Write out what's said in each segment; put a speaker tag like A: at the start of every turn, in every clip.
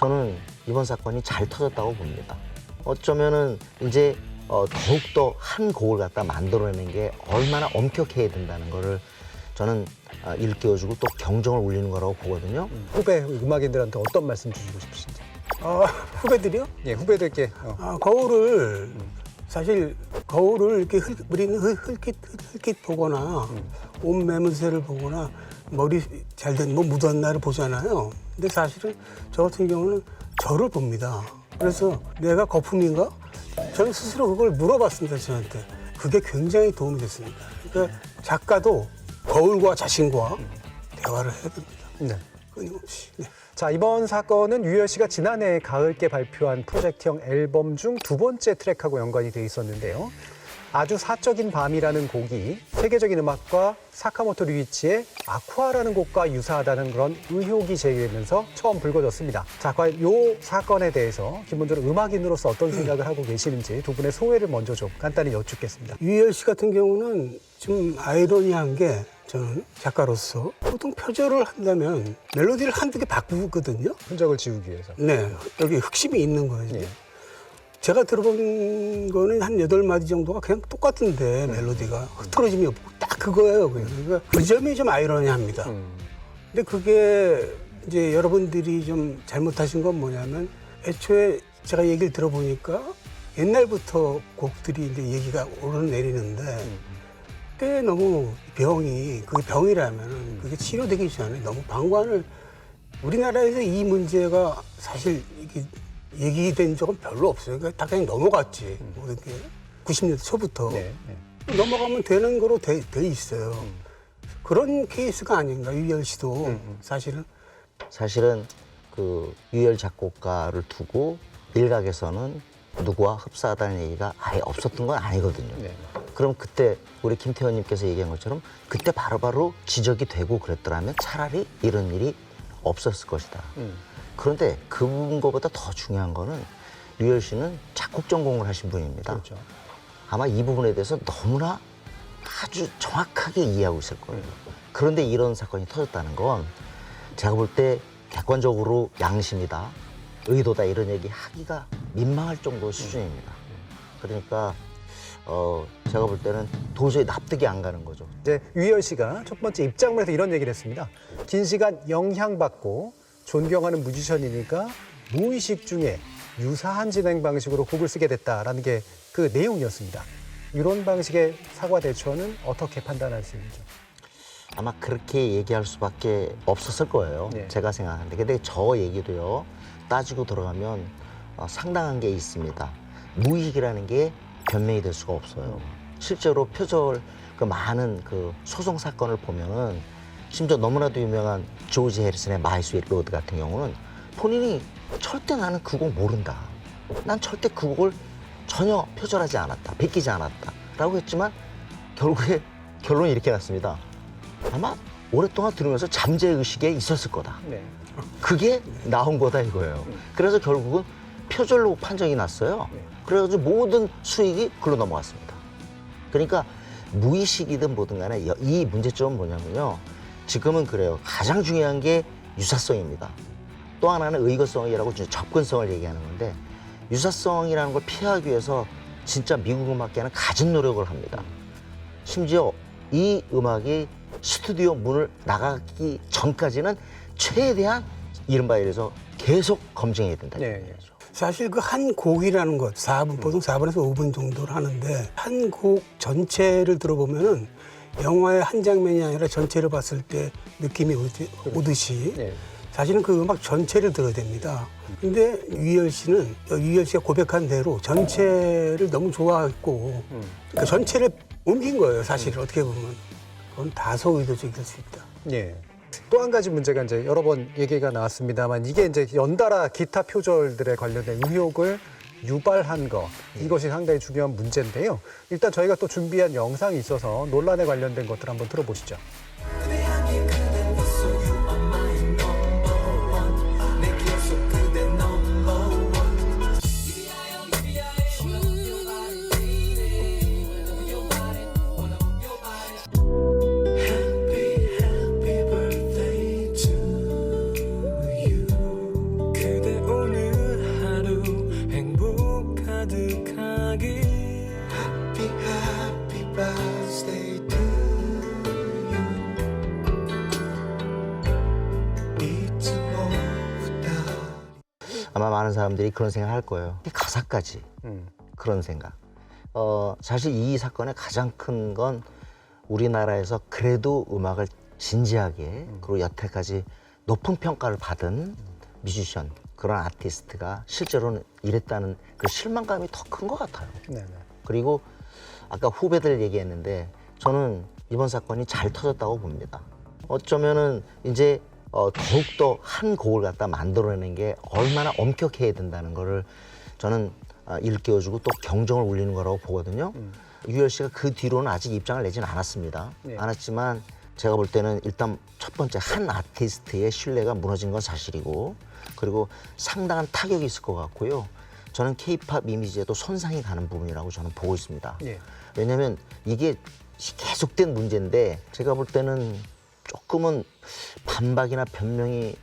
A: 저는 이번 사건이 잘 터졌다고 봅니다. 어쩌면은 이제 어, 더욱더 한 곡을 갖다 만들어내는 게 얼마나 엄격해야 된다는 거를 저는 아, 일깨워주고 또 경정을 울리는 거라고 보거든요.
B: 후배 음악인들한테 어떤 말씀 주시고 싶으신지.
C: 아, 후배들이요?
B: 예, 후배들께 어,
C: 아, 거울을 사실 거울을 이렇게 흘, 우리는 흘, 흘깃 흘- 흘깃 보거나 옷 매무새를 보거나 머리 잘 된 뭐 묻었나를 보잖아요. 근데 사실은 저 같은 경우는 저를 봅니다. 그래서 내가 거품인가? 저는 스스로 그걸 물어봤습니다 저한테. 그게 굉장히 도움이 됐습니다. 그러니까 작가도 거울과 자신과 대화를 해야 됩니다.
B: 네.
C: 끊임없이. 네.
B: 자 이번 사건은 유열 씨가 지난해 가을께 발표한 프로젝트형 앨범 중 두 번째 트랙하고 연관이 돼 있었는데요. 아주 사적인 밤이라는 곡이 세계적인 음악과 사카모토 류이치의 아쿠아라는 곡과 유사하다는 그런 의혹이 제기되면서 처음 불거졌습니다. 자, 과연 이 사건에 대해서 기본적으로 음악인으로서 어떤 생각을 하고 계시는지 두 분의 소회를 먼저 좀 간단히 여쭙겠습니다.
C: 유열 씨 같은 경우는 좀 아이러니한 게 저는 작가로서 보통 표절을 한다면 멜로디를 한두 개 바꾸거든요.
B: 흔적을 지우기 위해서.
C: 네, 여기 흑심이 있는 거예요.
B: 예.
C: 제가 들어본 거는 한 여덟 마디 정도가 그냥 똑같은데 멜로디가 흐트러짐이 없고 딱 그거예요. 그러니까 그 점이 좀 아이러니합니다.
B: 음.
C: 근데 그게 이제 여러분들이 좀 잘못하신 건 뭐냐면 애초에 제가 얘기를 들어보니까 옛날부터 곡들이 이제 얘기가 오르내리는데 그게 너무 병이 그게 병이라면 그게 치료되기 전에 너무 방관을 우리나라에서 이 문제가 사실 이게 얘기된 적은 별로 없어요. 그러니까 다 그냥 넘어갔지 모든 게 90년대 초부터
B: 네, 네.
C: 넘어가면 되는 거로 돼, 돼 있어요. 그런 케이스가 아닌가 유열 씨도 사실은
A: 사실은 그 유열 작곡가를 두고 일각에서는 누구와 흡사하다는 얘기가 아예 없었던 건 아니거든요.
B: 네.
A: 그럼 그때 우리 김태원님께서 얘기한 것처럼 그때 바로바로 지적이 되고 그랬더라면 차라리 이런 일이 없었을 것이다.
B: 음.
A: 그런데 그거보다 더 중요한 거는 유열 씨는 작곡 전공을 하신 분입니다.
B: 그렇죠.
A: 아마 이 부분에 대해서 너무나 아주 정확하게 이해하고 있을 거예요. 그런데 이런 사건이 터졌다는 건 제가 볼 때 객관적으로 양심이다, 의도다 이런 얘기 하기가 민망할 정도 수준입니다. 그러니까 어, 제가 볼 때는 도저히 납득이 안 가는 거죠.
B: 이제 유희열 씨가 첫 번째 입장문에서 이런 얘기를 했습니다. 긴 시간 영향받고 존경하는 뮤지션이니까 무의식 중에 유사한 진행 방식으로 곡을 쓰게 됐다라는 게 그 내용이었습니다. 이런 방식의 사과 대처는 어떻게 판단할 수 있는지.
A: 아마 그렇게 얘기할 수밖에 없었을 거예요.
B: 네.
A: 제가 생각하는데. 근데 저 얘기도요, 따지고 들어가면 어, 상당한 게 있습니다. 무의식이라는 게 변명이 될 수가 없어요. 실제로 표절 그 많은 그 소송 사건을 보면은 심지어 너무나도 유명한 조지 해리슨의 마이 스윗 로드 같은 경우는 본인이 절대 나는 그 곡 모른다. 난 절대 그 곡을 전혀 표절하지 않았다. 베끼지 않았다. 라고 했지만 결국에 결론이 이렇게 났습니다. 아마 오랫동안 들으면서 잠재의식에 있었을 거다.
B: 네.
A: 그게 나온 거다 이거예요. 그래서 결국은 표절로 판정이 났어요. 그래가지고 모든 수익이 글로 넘어갔습니다. 그러니까 무의식이든 뭐든 간에 여- 이 문제점은 뭐냐면요. 지금은 그래요. 가장 중요한 게 유사성입니다. 또 하나는 의거성이라고 접근성을 얘기하는 건데 유사성이라는 걸 피하기 위해서 진짜 미국 음악계는 가진 노력을 합니다. 심지어 이 음악이 스튜디오 문을 나가기 전까지는 최대한 이른바 이래서 계속 검증해야 된다.
B: 네.
A: 거죠.
C: 사실 그 한 곡이라는 것, 4분, 보통 4분에서 5분 정도를 하는데 한 곡 전체를 들어보면은 영화의 한 장면이 아니라 전체를 봤을 때 느낌이 오듯이, 오듯이
B: 네.
C: 사실은 그 음악 전체를 들어야 됩니다. 근데 유열 씨는 유열 씨가 고백한 대로 전체를 너무 좋아했고 그러니까 전체를 옮긴 거예요, 사실 어떻게 보면. 그건 다소 의도적일 수 있다.
B: 예. 또한 가지 문제가 이제 여러 번 얘기가 나왔습니다만 이게 이제 연달아 기타 표절들에 관련된 의혹을 유발한 것 이것이 상당히 중요한 문제인데요. 일단 저희가 또 준비한 영상이 있어서 논란에 관련된 것들 한번 들어보시죠.
D: 하길 Happy Happy Birthday to you.
A: 아마 많은 사람들이 그런 생각을 할 거예요. 가사까지.
B: 음.
A: 그런 생각. 어, 사실 이 사건의 가장 큰 건 우리나라에서 그래도 음악을 진지하게 음. 그리고 여태까지 높은 평가를 받은 뮤지션 그런 아티스트가 실제로는 이랬다는 그 실망감이 더 큰 것 같아요.
B: 네, 네.
A: 그리고 아까 후배들 얘기했는데 저는 이번 사건이 잘 터졌다고 봅니다. 어쩌면은 이제 어, 더욱더 한 곡을 갖다 만들어내는 게 얼마나 엄격해야 된다는 거를 저는 아, 일깨워주고 또 경정을 울리는 거라고 보거든요. 유열 씨가 그 뒤로는 아직 입장을 내지는 않았습니다.
B: 네.
A: 않았지만 제가 볼 때는 일단 첫 번째 한 아티스트의 신뢰가 무너진 건 사실이고 그리고 상당한 타격이 있을 것 같고요. 저는 케이팝 이미지에도 손상이 가는 부분이라고 저는 보고 있습니다.
B: 예.
A: 왜냐하면 이게 계속된 문제인데 제가 볼 때는 조금은 반박이나 변명이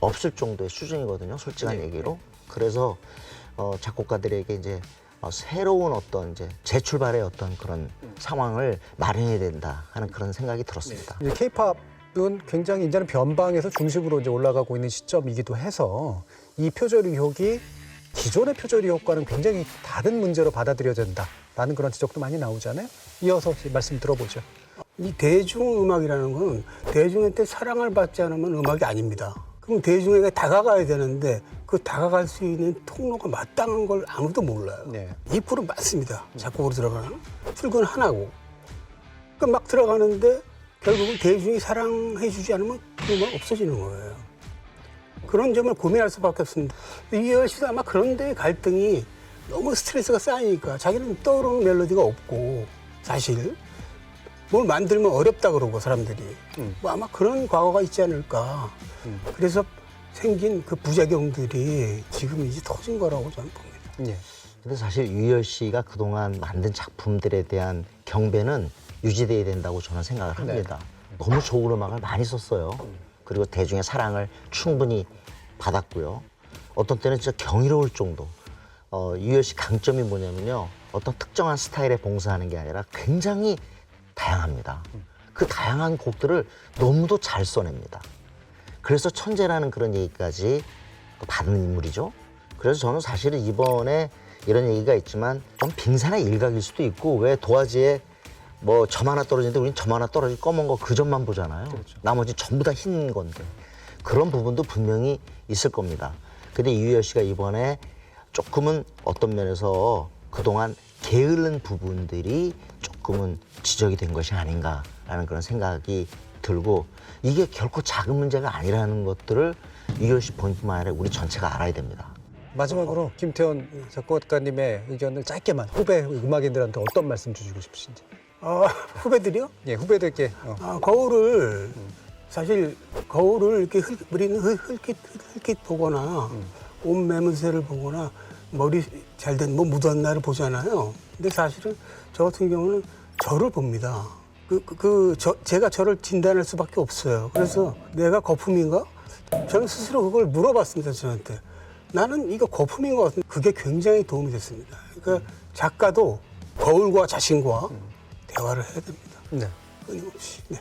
A: 없을 정도의 수준이거든요. 솔직한
B: 네.
A: 얘기로. 그래서 어, 작곡가들에게 이제 어, 새로운 어떤 이제 재출발의 어떤 그런 상황을 마련해야 된다 하는 그런 생각이 들었습니다.
B: 이제 케이팝은 굉장히 이제는 변방에서 중심으로 이제 올라가고 있는 시점이기도 해서 이 표절 의혹이 기존의 표절 의혹과는 굉장히 다른 문제로 받아들여진다라는 그런 지적도 많이 나오잖아요. 이어서 말씀 들어보죠.
C: 이 대중음악이라는 건 대중한테 사랑을 받지 않으면 음악이 아닙니다. 그럼 대중에게 다가가야 되는데 그 다가갈 수 있는 통로가 마땅한 걸 아무도 몰라요.
B: 네.
C: 2% 많습니다. 작곡으로 들어가는 출근 하나고. 그러니까 막 들어가는데 결국은 대중이 사랑해주지 않으면 그 음악 없어지는 거예요. 그런 점을 고민할 수밖에 없습니다. 이해열 씨도 아마 그런 데 갈등이 너무 스트레스가 쌓이니까 자기는 떠오르는 멜로디가 없고 사실 뭘 만들면 어렵다 그러고 사람들이 뭐 아마 그런 과거가 있지 않을까. 그래서 생긴 그 부작용들이 지금 이제 터진 거라고 저는 봅니다.
B: 예.
A: 근데 사실 유열 씨가 그동안 만든 작품들에 대한 경배는 유지돼야 된다고 저는 생각을 합니다. 너무 좋은 음악을 많이 썼어요. 그리고 대중의 사랑을 충분히 받았고요. 어떤 때는 진짜 경이로울 정도. 어, 유열 씨 강점이 뭐냐면요. 어떤 특정한 스타일에 봉사하는 게 아니라 굉장히 다양합니다. 그 다양한 곡들을 너무도 잘 써냅니다. 그래서 천재라는 그런 얘기까지 받은 인물이죠. 그래서 저는 사실은 이번에 이런 얘기가 있지만 좀 빙산의 일각일 수도 있고 왜 도화지에 뭐 점 하나 떨어지는데 우린 점 하나 떨어지 검은 거 그 점만 보잖아요. 나머지 전부 다 흰 건데 그런 부분도 분명히 있을 겁니다. 근데 이유열 씨가 이번에 조금은 어떤 면에서 그동안 게으른 부분들이 조금은 지적이 된 것이 아닌가 라는 그런 생각이 들고 이게 결코 작은 문제가 아니라는 것들을 이효 씨 본인뿐만 아니라 우리 전체가 알아야 됩니다.
B: 마지막으로 김태원 작곡가님의 의견을 짧게만 후배 음악인들한테 어떤 말씀 주시고 싶으신지.
C: 아, 후배들이요?
B: 예, 후배들께 어,
C: 아, 거울을 사실 거울을 이렇게 흘, 우리는 흘, 흘깃 흘깃 보거나 옷 매문새를 보거나 머리 잘된뭐 묻은 날을 보잖아요. 근데 사실은 저 같은 경우는 저를 봅니다. 그, 그, 그 저, 제가 저를 진단할 수밖에 없어요. 그래서 내가 거품인가? 저는 스스로 그걸 물어봤습니다, 저한테. 나는 이거 거품인 것 같은데 그게 굉장히 도움이 됐습니다. 그러니까 작가도 거울과 자신과 대화를 해야 됩니다.
B: 네.
C: 끊임없이. 네.